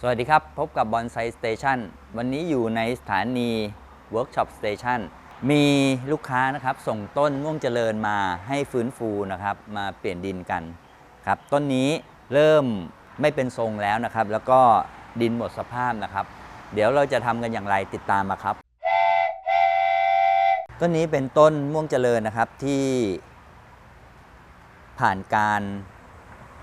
สวัสดีครับ พบกับบอนไซสเตชันวันนี้อยู่ในสถานีเวิร์กช็อปสเตชันมีลูกค้านะครับส่งต้นม่วงเจริญมาให้ฟื้นฟูนะครับมาเปลี่ยนดินกันครับต้นนี้เริ่มไม่เป็นทรงแล้วนะครับ แล้วก็ดินหมดสภาพนะครับ เดี๋ยวเราจะทำกันอย่างไรติดตามมาครับ ต้นนี้เป็นต้นม่วงเจริญนะครับที่ผ่านการ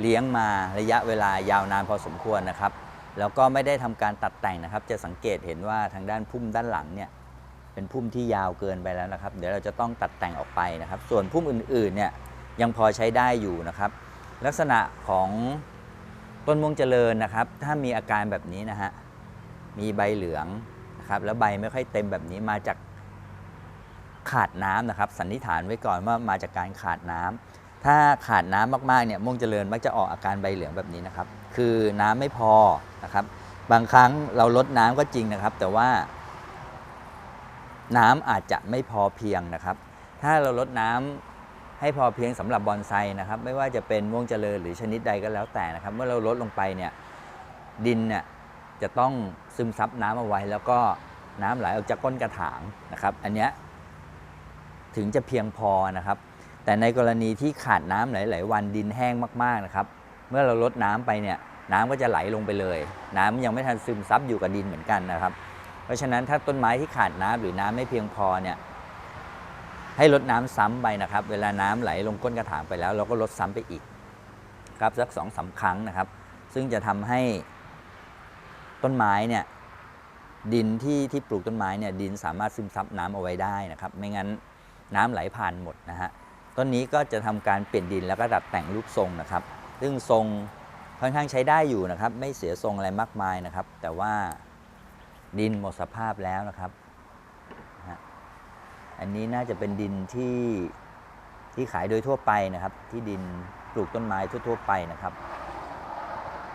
เลี้ยงมาระยะเวลายาวนานพอสมควรนะครับ แล้วก็ไม่ได้ทำการตัดแต่งนะครับ จะสังเกตเห็นว่าทางด้านพุ่มด้านหลังเนี่ยเป็นพุ่มที่ยาวเกินไปแล้วนะครับ เดี๋ยวเราจะต้องตัดแต่งออกไปนะครับ ส่วนพุ่มอื่นๆเนี่ยยังพอใช้ได้อยู่นะครับ ลักษณะของต้นม่วงเจริญนะครับ ถ้ามีอาการแบบนี้นะฮะมีใบเหลืองนะครับแล้วใบไม่ค่อยเต็มแบบนี้มาจากขาดน้ำนะครับ สันนิษฐานไว้ก่อนว่ามาจากการขาดน้ำ ถ้าขาดน้ำมากๆเนี่ยม่วงเจริญมักจะออกอาการใบเหลืองแบบนี้นะครับ คือน้ำไม่พอนะครับ บางครั้งเราลดน้ำก็จริงนะครับ แต่ว่า น้ำอาจจะไม่พอเพียงนะครับ ถ้าเราลดน้ำให้พอเพียงสำหรับบอนไซนะครับ ไม่ว่าจะเป็นม่วงเจริญหรือชนิดใดก็แล้วแต่นะครับ เมื่อเราลดลงไปเนี่ยดินเนี่ยจะต้องซึมซับน้ำเอาไว้ แล้วก็น้ำไหลออกจากก้นกระถางนะครับ อันเนี้ยถึงจะเพียงพอนะครับ แต่ในกรณีที่ขาดน้ำหลาย ๆ วันดินแห้งมาก ๆ นะครับ เมื่อเราลดน้ำไปเนี่ยน้ำก็จะไหลลงไปเลย น้ำยังไม่ทันซึมซับอยู่กับดินเหมือนกันนะครับ เพราะฉะนั้นถ้าต้นไม้ที่ขาดน้ำหรือน้ำไม่เพียงพอเนี่ยให้ลดน้ำซ้ำไปนะครับ เวลาน้ำไหลลงก้นกระถางไปแล้ว เราก็ลดซ้ำไปอีกครับสักสองสาครั้งนะครับ ซึ่งจะทำให้ต้นไม้เนี่ยดินที่ที่ปลูกต้นไม้เนี่ยดินสามารถซึมซับน้ำเอาไว้ได้นะครับ ไม่งั้นน้ำไหลผ่านหมดนะฮะ ต้นนี้ก็จะทำการเปลี่ยนดินแล้วก็ดัดแต่งรูปทรงนะครับ ซึ่งทรงค่อนข้างใช้ได้อยู่นะครับ ไม่เสียทรงอะไรมากมายนะครับ แต่ว่าดินหมดสภาพแล้วนะครับ อันนี้น่าจะเป็นดินที่ที่ขายโดยทั่วไปนะครับ ที่ดินปลูกต้นไม้ทั่ว ๆ ไปนะครับ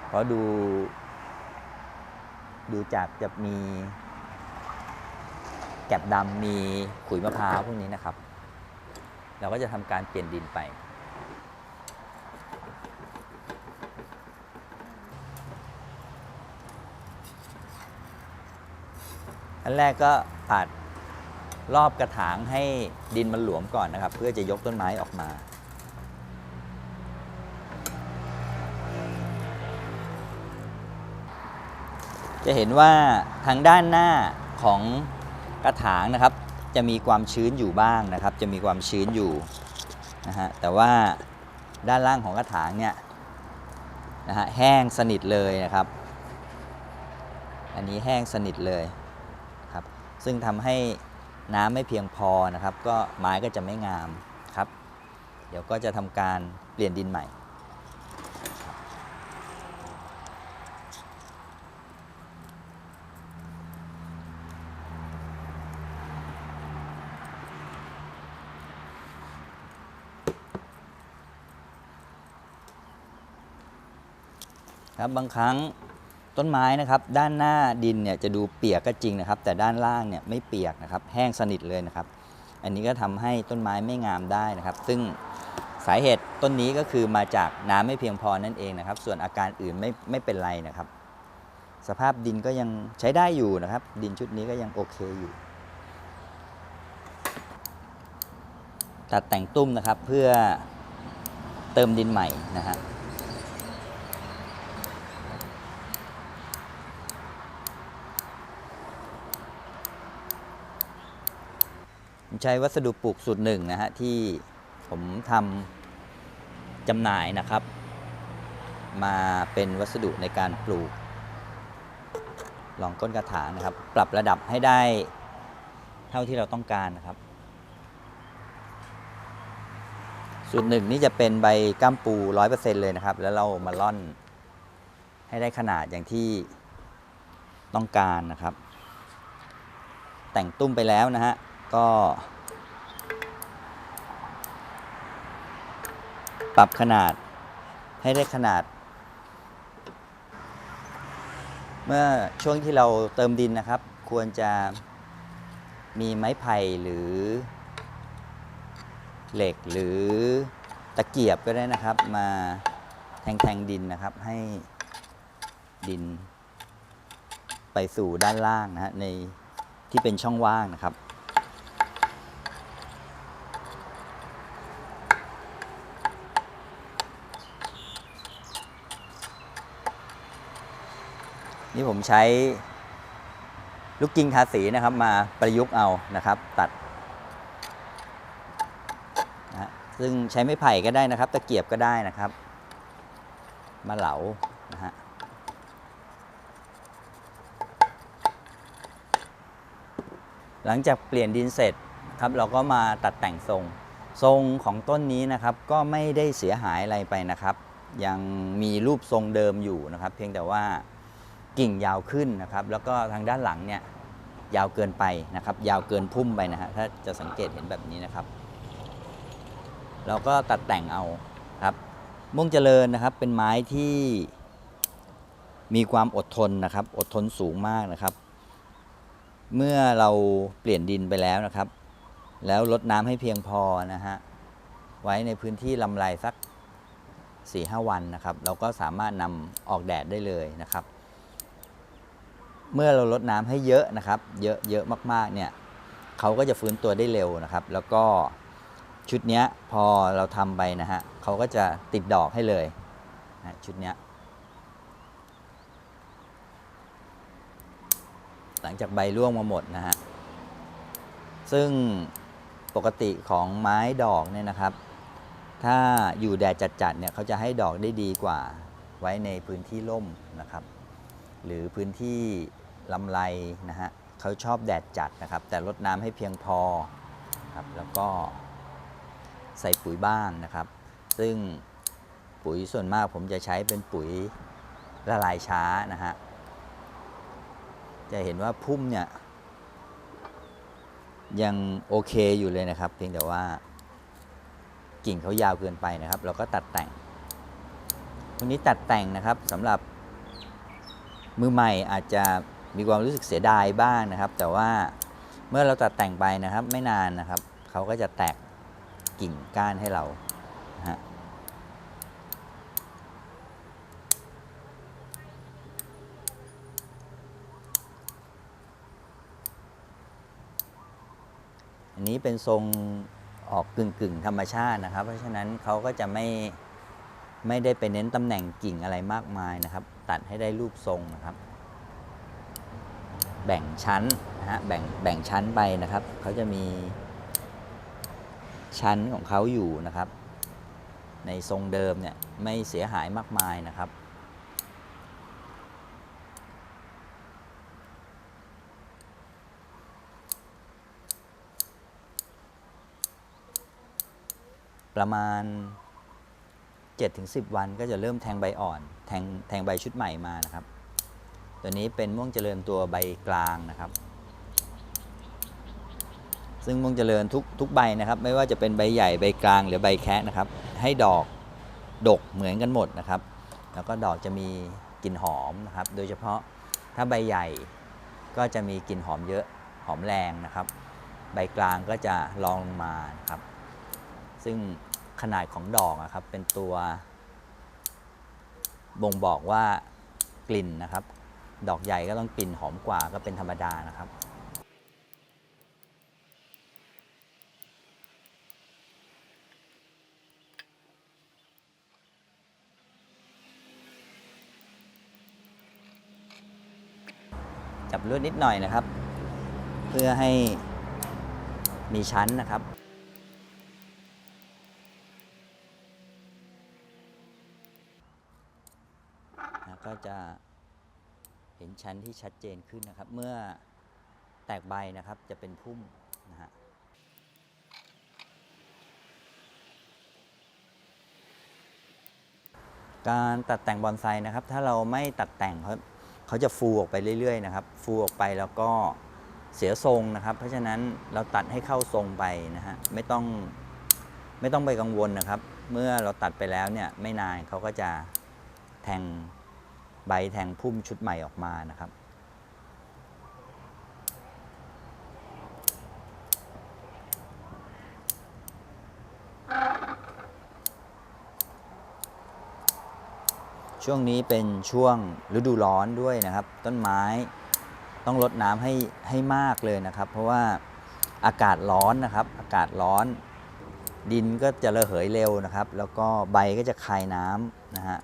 เพราะดู ดูจากจะมี แกบดำมีขุยมะพร้าวพวกนี้นะครับ เราก็จะทำการเปลี่ยนดินไป อันแรกก็ปาดรอบกระถางให้ดินมันหลวมก่อนนะครับ เพื่อจะยกต้นไม้ออกมาจะเห็นว่าทางด้านหน้าของกระถางนะครับ จะมีความชื้นอยู่บ้างนะครับ จะมีความชื้นอยู่นะฮะแต่ว่าด้านล่างของกระถางเนี่ยนะฮะแห้งสนิทเลยนะครับ อันนี้แห้งสนิทเลยครับ ซึ่งทำให้น้ำไม่เพียงพอนะครับ ก็ไม้ก็จะไม่งามครับ เดี๋ยวก็จะทำการเปลี่ยนดินใหม่ ครับบางครั้งต้นไม้นะครับ ด้านหน้าดินเนี่ยจะดูเปียกก็จริงนะครับ แต่ด้านล่างเนี่ยไม่เปียกนะครับ แห้งสนิทเลยนะครับ อันนี้ก็ทำให้ต้นไม้ไม่งามได้นะครับ ซึ่งสาเหตุต้นนี้ก็คือมาจากน้ำไม่เพียงพอนั่นเองนะครับ ส่วนอาการอื่นไม่ไม่เป็นไรนะครับ สภาพดินก็ยังใช้ได้อยู่นะครับ ดินชุดนี้ก็ยังโอเคอยู่ ตัดแต่งตุ้มนะครับเพื่อเติมดินใหม่นะฮะ ใช้วัสดุปลูกสูตรหนึ่งนะฮะที่ผมทำจำหน่ายนะครับ มาเป็นวัสดุในการปลูก ลองก้นกระถางนะครับ ปรับระดับให้ได้เท่าที่เราต้องการนะครับสูตรหนึ่งนี่จะเป็นใบก้ามปู100%เลยนะครับ แล้วเรามาล่อนให้ได้ขนาดอย่างที่ต้องการนะครับ แต่งตุ้มไปแล้วนะฮะ ก็ ปรับขนาดให้ได้ขนาด เมื่อช่วงที่เราเติมดินนะครับ ควรจะมีไม้ไผ่หรือ เหล็กหรือตะเกียบก็ได้นะครับ มาแทงแทงๆดินนะครับ ให้ดิน ไปสู่ด้านล่างนะฮะในที่เป็นช่องว่างนะครับ นี่ผมใช้ลูกกิ้งทาสีนะครับมาประยุกต์เอานะครับตัดนะซึ่งใช้ไม้ไผ่ก็ได้นะครับ ตะเกียบก็ได้นะครับ มาเหลานะฮะหลังจากเปลี่ยนดินเสร็จครับเราก็มาตัดแต่งทรงทรงของต้นนี้นะครับก็ไม่ได้เสียหายอะไรไปนะครับ ยังมีรูปทรงเดิมอยู่นะครับ เพียงแต่ว่า กิ่งยาวขึ้นนะครับ แล้วก็ทางด้านหลังเนี่ยยาวเกินไปนะครับ ยาวเกินพุ่มไปนะฮะถ้าจะสังเกตเห็นแบบนี้นะครับ เราก็ตัดแต่งเอาครับ ม่วงเจริญนะครับเป็นไม้ที่มีความอดทนนะครับ อดทนสูงมากนะครับ เมื่อเราเปลี่ยนดินไปแล้วนะครับ แล้วลดน้ำให้เพียงพอนะฮะไว้ในพื้นที่ลำไรสัก4-5วันนะครับ เราก็สามารถนำออกแดดได้เลยนะครับ เมื่อเราลดน้ำให้เยอะนะครับ เยอะเยอะมากๆเนี่ยเขาก็จะฟื้นตัวได้เร็วนะครับ แล้วก็ชุดเนี้ยพอเราทำไปนะฮะเขาก็จะติดดอกให้เลยนะชุดเนี้ยหลังจากใบร่วงมาหมดนะฮะซึ่งปกติของไม้ดอกเนี่ยนะครับ ถ้าอยู่แดดจัดๆเนี่ยเขาจะให้ดอกได้ดีกว่าไว้ในพื้นที่ร่มนะครับ หรือพื้นที่ ลำไรนะฮะเขาชอบแดดจัดนะครับ แต่ลดน้ำให้เพียงพอครับแล้วก็ใส่ปุ๋ยบ้างนะครับ ซึ่งปุ๋ยส่วนมากผมจะใช้เป็นปุ๋ยละลายช้านะฮะจะเห็นว่าพุ่มเนี่ยยังโอเคอยู่เลยนะครับ เพียงแต่ว่ากิ่งเขายาวเกินไปนะครับ เราก็ตัดแต่งตรงนี้ตัดแต่งนะครับสำหรับมือใหม่อาจจะ มีความรู้สึกเสียดายบ้างนะครับ แต่ว่าเมื่อเราตัดแต่งไปนะครับ ไม่นานนะครับเขาก็จะแตกกิ่งก้านให้เรานะฮะอันนี้เป็นทรงออกกึ่งกึ่งๆธรรมชาตินะครับ เพราะฉะนั้นเขาก็จะไม่ไม่ได้ไปเน้นตำแหน่งกิ่งอะไรมากมายนะครับ ตัดให้ได้รูปทรงนะครับ แบ่งชั้นนะฮะแบ่งแบ่งชั้นไปนะครับเขาจะมีชั้นของเขาอยู่นะครับ ในทรงเดิมเนี่ยไม่เสียหายมากมายนะครับประมาณ 7-10 วันก็จะเริ่มแทงใบอ่อน แทงแทงใบชุดใหม่มานะครับ ตัวนี้เป็นม่วงเจริญตัวใบกลางนะครับ ซึ่งม่วงเจริญทุกทุกใบนะครับ ไม่ว่าจะเป็นใบใหญ่ใบกลางหรือใบแคะนะครับ ให้ดอกดกเหมือนกันหมดนะครับ แล้วก็ดอกจะมีกลิ่นหอมนะครับ โดยเฉพาะถ้าใบใหญ่ก็จะมีกลิ่นหอมเยอะหอมแรงนะครับ ใบกลางก็จะรองลงมาครับ ซึ่งขนาดของดอกอะครับเป็นตัว บ่งบอกว่ากลิ่นนะครับ ดอกใหญ่ก็ต้องกลิ่นหอมกว่าก็เป็นธรรมดานะครับจับลวดนิดหน่อยนะครับ เพื่อให้มีชั้นนะครับ ก็จะ เห็นชั้นที่ชัดเจนขึ้นนะครับ เมื่อแตกใบนะครับจะเป็นพุ่มนะฮะการตัดแต่งบอนไซนะครับ ถ้าเราไม่ตัดแต่งเขาเขาจะฟูออกไปเรื่อยๆนะครับ ฟูออกไปแล้วก็เสียทรงนะครับ เพราะฉะนั้นเราตัดให้เข้าทรงไปนะฮะไม่ต้องไม่ต้องไปกังวลนะครับ เมื่อเราตัดไปแล้วเนี่ยไม่นานเขาก็จะแทง ใบแทงพุ่มชุดใหม่ออกมานะครับ ช่วงนี้เป็นช่วงฤดูร้อนด้วยนะครับ ต้นไม้ต้องลดน้ำให้ให้มากเลยนะครับ เพราะว่าอากาศร้อนนะครับ อากาศร้อน ดินก็จะระเหยเร็วนะครับ แล้วก็ใบก็จะคายน้ำนะฮะ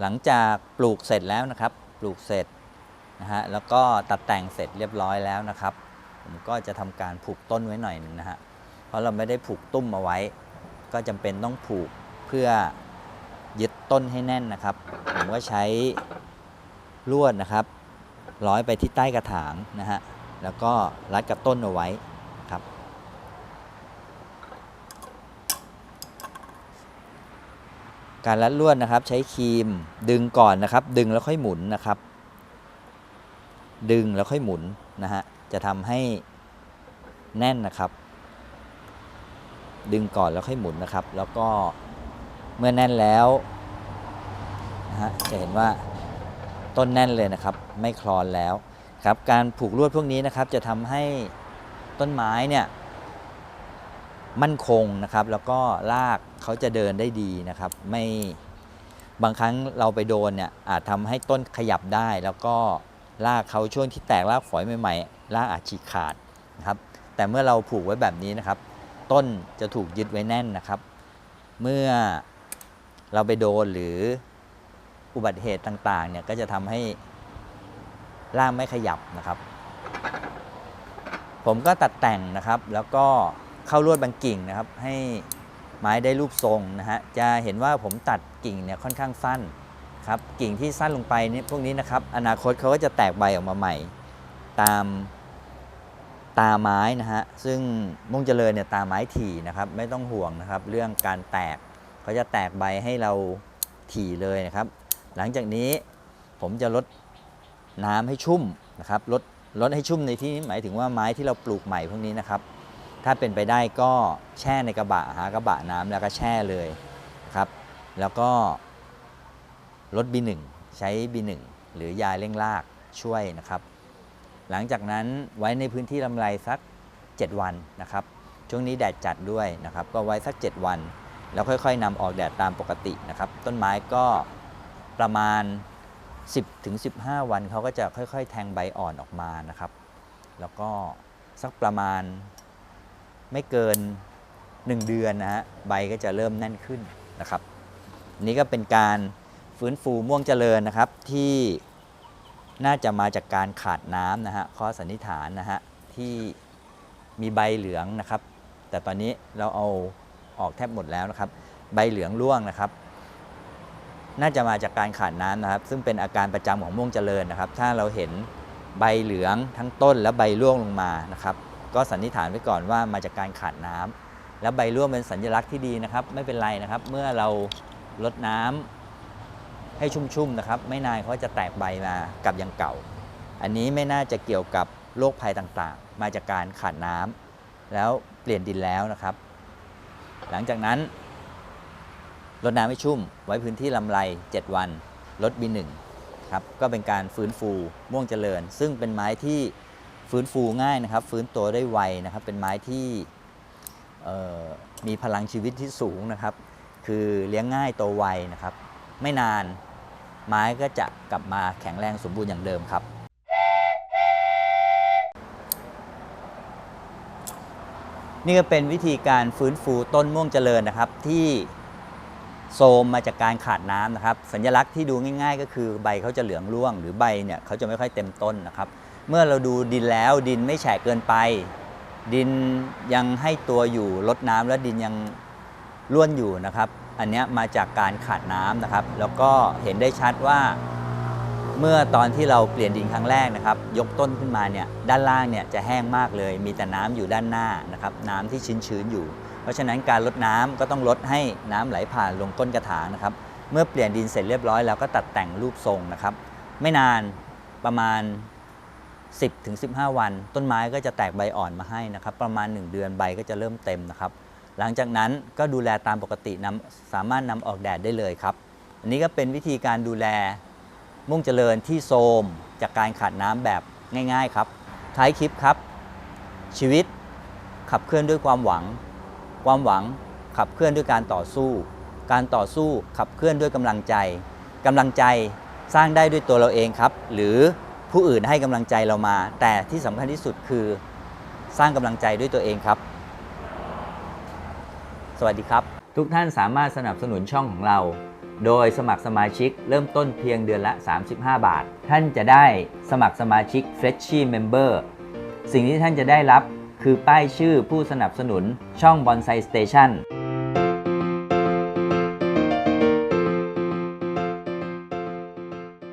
หลังจากปลูกเสร็จแล้วนะครับ ปลูกเสร็จนะฮะแล้วก็ตัดแต่งเสร็จเรียบร้อยแล้วนะครับ ผมก็จะทำการผูกต้นไว้หน่อยหนึงนะฮะเพราะเราไม่ได้ผูกตุ้มเอาไว้ ก็จำเป็นต้องผูกเพื่อยึดต้นให้แน่นนะครับ ผมก็ใช้ลวดนะครับ ร้อยไปที่ใต้กระถางนะฮะแล้วก็รัดกับต้นเอาไว้ครับ การรัดลวดนะครับ ใช้ครีมดึงก่อนนะครับ ดึงแล้วค่อยหมุนนะครับ ดึงแล้วค่อยหมุนนะฮะจะทำให้แน่นนะครับ ดึงก่อนแล้วค่อยหมุนนะครับ แล้วก็เมื่อแน่นแล้วนะฮะจะเห็นว่าต้นแน่นเลยนะครับ ไม่คลอนแล้วครับ การผูกลวดพวกนี้นะครับ จะทำให้ต้นไม้เนี่ย มั่นคงนะครับ แล้วก็รากเขาจะเดินได้ดีนะครับ ไม่บางครั้งเราไปโดนเนี่ยอาจทำให้ต้นขยับได้ แล้วก็รากเขาช่วงที่แตกรากฝอยใหม่ๆรากอาจฉีกขาดนะครับ แต่เมื่อเราผูกไว้แบบนี้นะครับ ต้นจะถูกยึดไว้แน่นนะครับ เมื่อเราไปโดนหรืออุบัติเหตุต่างๆเนี่ยก็จะทำให้รากไม่ขยับนะครับ ผมก็ตัดแต่งนะครับแล้วก็ เข้าลวดบางกิ่งนะครับ ให้ไม้ได้รูปทรงนะฮะจะเห็นว่าผมตัดกิ่งเนี่ยค่อนข้างสั้นครับกิ่งที่สั้นลงไปนี่พวกนี้นะครับ อนาคตเขาก็จะแตกใบออกมาใหม่ ตามตาไม้นะฮะซึ่งมุ่งเจริญเนี่ยตาไม้ถี่นะครับไม่ต้องห่วงนะครับ เรื่องการแตกเขาจะแตกใบให้เราถี่เลยนะครับ หลังจากนี้ผมจะลดน้ำให้ชุ่มนะครับลดลดให้ชุ่มในที่นี้หมายถึงว่าไม้ที่เราปลูกใหม่พวกนี้นะครับ ถ้าเป็นไปได้ก็แช่ในกระบะหากระบะน้ำแล้วก็แช่เลยนะครับ แล้วก็ลด B1 ใช้ B1 หรือยาเร่งรากช่วยนะครับ หลังจากนั้นไว้ในพื้นที่ลำไรสัก 7 วันนะครับ ช่วงนี้แดดจัดด้วยนะครับ ก็ไว้สัก 7 วัน แล้วค่อยๆนำออกแดดตามปกตินะครับ ต้นไม้ก็ประมาณ 10ถึง15 วันเขาก็จะค่อยๆ แทงใบอ่อนออกมานะครับ แล้วก็สักประมาณ ไม่เกิน 1 เดือนนะฮะใบก็จะเริ่มแน่นขึ้นนะครับ นี่ก็เป็นการฟื้นฟูม่วงเจริญนะครับที่น่าจะมาจากการขาดน้ำนะฮะข้อสันนิษฐานนะฮะที่มีใบเหลืองนะครับ แต่ตอนนี้เราเอาออกแทบหมดแล้วนะครับ ใบเหลืองร่วงนะครับ น่าจะมาจากการขาดน้ำนะครับ ซึ่งเป็นอาการประจำของม่วงเจริญนะครับ ถ้าเราเห็นใบเหลืองทั้งต้นและใบร่วงลงมานะครับ ก็สันนิษฐานไว้ก่อนว่ามาจากการขาดน้ำแล้วใบร่วงเป็นสัญลักษณ์ที่ดีนะครับ ไม่เป็นไรนะครับ เมื่อเราลดน้ำให้ชุ่มๆนะครับ ไม่นานเขาจะแตกใบมากับอย่างเก่า อันนี้ไม่น่าจะเกี่ยวกับโรคภัยต่างๆ มาจากการขาดน้ำแล้วเปลี่ยนดินแล้วนะครับ หลังจากนั้นลดน้ำให้ชุ่ม ไว้พื้นที่ลำไร 7 วัน ลด B1 ครับก็เป็นการฟื้นฟูม่วงเจริญ ซึ่งเป็นไม้ที่ ฟื้นฟูง่ายนะครับ ฟื้นตัวได้ไวนะครับ เป็นไม้ที่มีพลังชีวิตที่สูงนะครับ คือเลี้ยงง่ายโตไวนะครับ ไม่นานไม้ก็จะกลับมาแข็งแรงสมบูรณ์อย่างเดิมครับ นี่ก็เป็นวิธีการฟื้นฟูต้นม่วงเจริญนะครับ ที่โซมมาจากการขาดน้ำนะครับ สัญลักษณ์ที่ดูง่าย ๆ ก็คือใบเขาจะเหลืองร่วง หรือใบเนี่ยเขาจะไม่ค่อยเต็มต้นนะครับ เมื่อเราดูดินแล้วดินไม่แฉะเกินไป ดินยังให้ตัวอยู่ลดน้ำและดินยังร่วนอยู่นะครับ อันนี้มาจากการขาดน้ำนะครับ แล้วก็เห็นได้ชัดว่า เมื่อตอนที่เราเปลี่ยนดินครั้งแรกนะครับ ยกต้นขึ้นมาเนี่ยด้านล่างเนี่ยจะแห้งมากเลย มีแต่น้ำอยู่ด้านหน้านะครับ น้ำที่ชื้นๆอยู่ เพราะฉะนั้นการลดน้ำก็ต้องลดให้น้ำไหลผ่านลงก้นกระถางนะครับ เมื่อเปลี่ยนดินเสร็จเรียบร้อยแล้วก็ตัดแต่งรูปทรงนะครับ ไม่นานประมาณ 10ถึง15วัน ต้นไม้ก็จะแตกใบอ่อนมาให้นะครับ ประมาณ 1 เดือนใบก็จะเริ่มเต็มนะครับ หลังจากนั้นก็ดูแลตามปกตินำสามารถนำออกแดดได้เลยครับ อันนี้ก็เป็นวิธีการดูแลมุ่งเจริญที่โทมจากการขาดน้ำแบบง่าย ๆครับ ท้ายคลิปครับ ชีวิตขับเคลื่อนด้วยความหวัง ความหวังขับเคลื่อนด้วยการต่อสู้ การต่อสู้ขับเคลื่อนด้วยกำลังใจกำลังใจสร้างได้ด้วยตัวเราเองครับ หรือ ผู้อื่นให้กำลังใจเรามา แต่ที่สำคัญที่สุดคือสร้างกำลังใจด้วยตัวเองครับ สวัสดีครับ ทุกท่านสามารถสนับสนุนช่องของเรา โดยสมัครสมาชิกเริ่มต้นเพียงเดือนละ 35 บาท ท่านจะได้สมัครสมาชิก f r e s h i Member สิ่งที่ท่านจะได้รับคือป้ายชื่อผู้สนับสนุนช่อง Bonsai Station